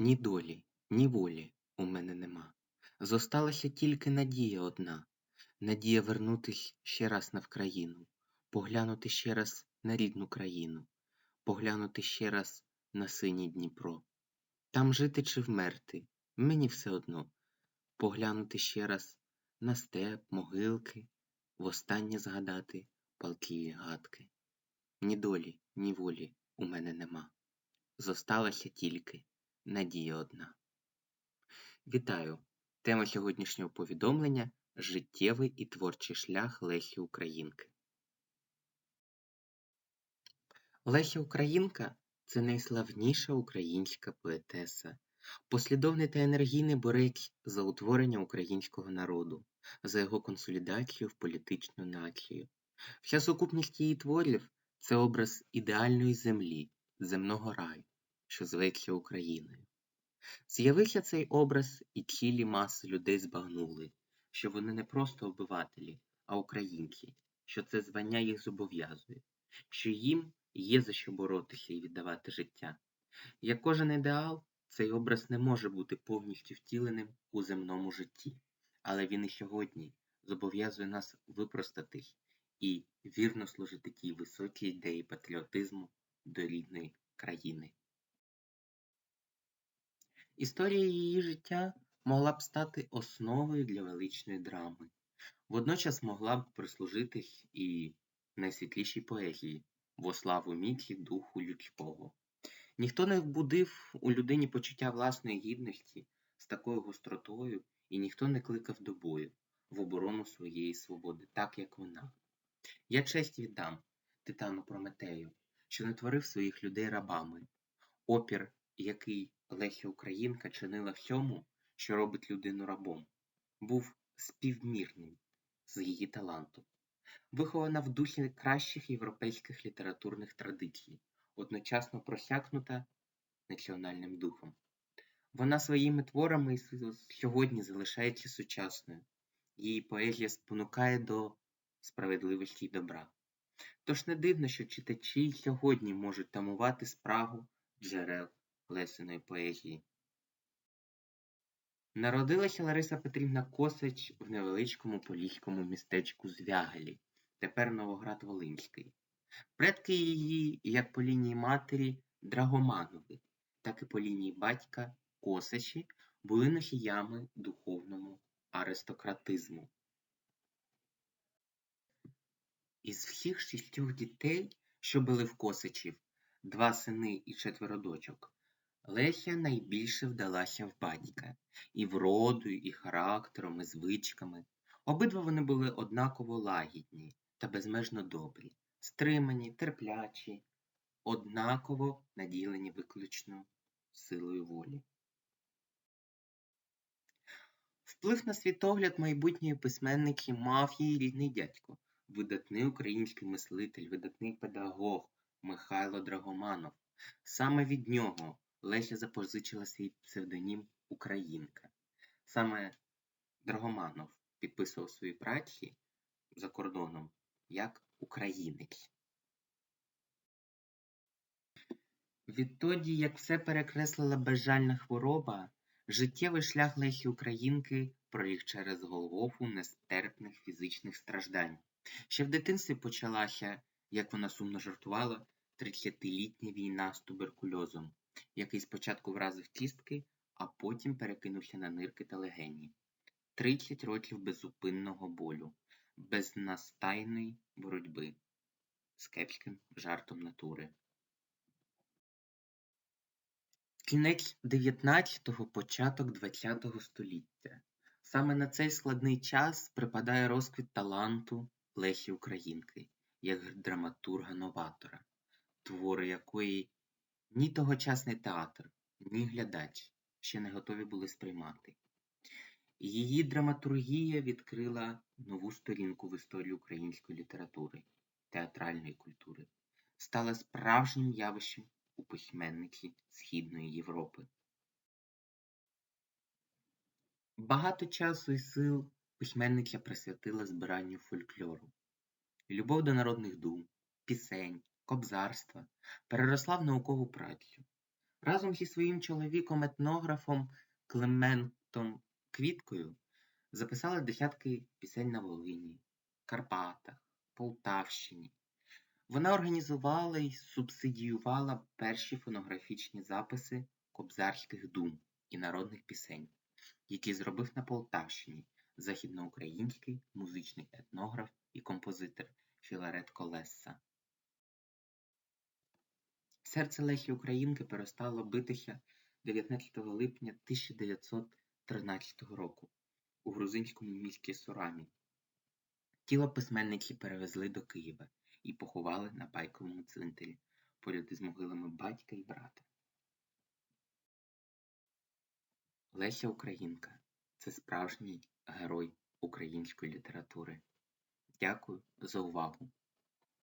Ні долі, ні волі у мене нема. Зосталася тільки надія одна, надія вернутись ще раз на Вкраїну, поглянути ще раз на рідну країну, поглянути ще раз на синій Дніпро. Там жити чи вмерти, мені все одно, поглянути ще раз на степ, могилки, востаннє згадати палківі гадки. Ні долі, ні волі у мене нема. Зосталася тільки надія одна. Вітаю! Тема сьогоднішнього повідомлення Життєвий і творчий шлях Лесі Українки. Леся Українка це найславніша українська поетеса, послідовний та енергійний борець за утворення українського народу, за його консолідацію в політичну націю. Вся сукупність її творів це образ ідеальної землі, земного раю, що зветься Україною. З'явився цей образ, і цілі маси людей збагнули, що вони не просто обивателі, а українці, що це звання їх зобов'язує, що їм є за що боротися і віддавати життя. Як кожен ідеал, цей образ не може бути повністю втіленим у земному житті, але він і сьогодні зобов'язує нас випростатись і вірно служити тій високій ідеї патріотизму до рідної Історія її життя могла б стати основою для величної драми, водночас могла б прислужитись і найсвітлішій поезії во славу міці духу людського. Ніхто не вбудив у людині почуття власної гідності з такою гостротою, і ніхто не кликав до бою в оборону своєї свободи, так як вона. Я честь віддам титану Прометею, що не творив своїх людей рабами, опір, який Леся Українка чинила всьому, що робить людину рабом, був співмірним з її талантом, вихована в дусі кращих європейських літературних традицій, одночасно просякнута національним духом. Вона своїми творами сьогодні залишається сучасною, її поезія спонукає до справедливості й добра. Тож не дивно, що читачі сьогодні можуть тамувати спрагу джерел Лесиної поезії. Народилася Лариса Петрівна Косач в невеличкому поліському містечку Звягелі, тепер Новоград Волинський. Предки її, як по лінії матері Драгоманови, так і по лінії батька Косачі, були носіями духовному аристократизму. Із всіх шістьох дітей, що були в Косачів, два сини і четверо дочок, Леся найбільше вдалася в батька і вродою, і характером, і звичками. Обидва вони були однаково лагідні та безмежно добрі, стримані, терплячі, однаково наділені виключно силою волі. Вплив на світогляд майбутньої письменники мав її рідний дядько, видатний український мислитель, видатний педагог Михайло Драгоманов. Саме від нього Леся запозичила свій псевдонім Українка. Саме Драгоманов підписував свої праці за кордоном як українець. Відтоді, як все перекреслила безжальна хвороба, життєвий шлях Лесі Українки проліг через Голгофу нестерпних фізичних страждань. Ще в дитинстві почалася, як вона сумно жартувала, тридцятилітня війна з туберкульозом який спочатку вразив кістки, а потім перекинувся на нирки та легені. Тридцять років беззупинного болю, безнастайної боротьби з кепським жартом натури. Кінець 19-го, початок 20-го століття. Саме на цей складний час припадає розквіт таланту Лесі Українки, як драматурга-новатора, твори якої ні тогочасний театр, ні глядач ще не готові були сприймати. Її драматургія відкрила нову сторінку в історії української літератури, театральної культури, стала справжнім явищем у письменниці Східної Європи. Багато часу і сил письменниця присвятила збиранню фольклору, любов до народних дум, пісень, кобзарства переросла в наукову працю. Разом зі своїм чоловіком-етнографом Клементом Квіткою записали десятки пісень на Волині, Карпатах, Полтавщині. Вона організувала і субсидіювала перші фонографічні записи кобзарських дум і народних пісень, які зробив на Полтавщині західноукраїнський музичний етнограф і композитор Філарет Колеса. Серце Лесі Українки перестало битися 19 липня 1913 року у грузинському місті Сорамі. Тіло письменниці перевезли до Києва і поховали на Пайковому цвинтарі поряд із могилами батька і брата. Леся Українка це справжній герой української літератури. Дякую за увагу!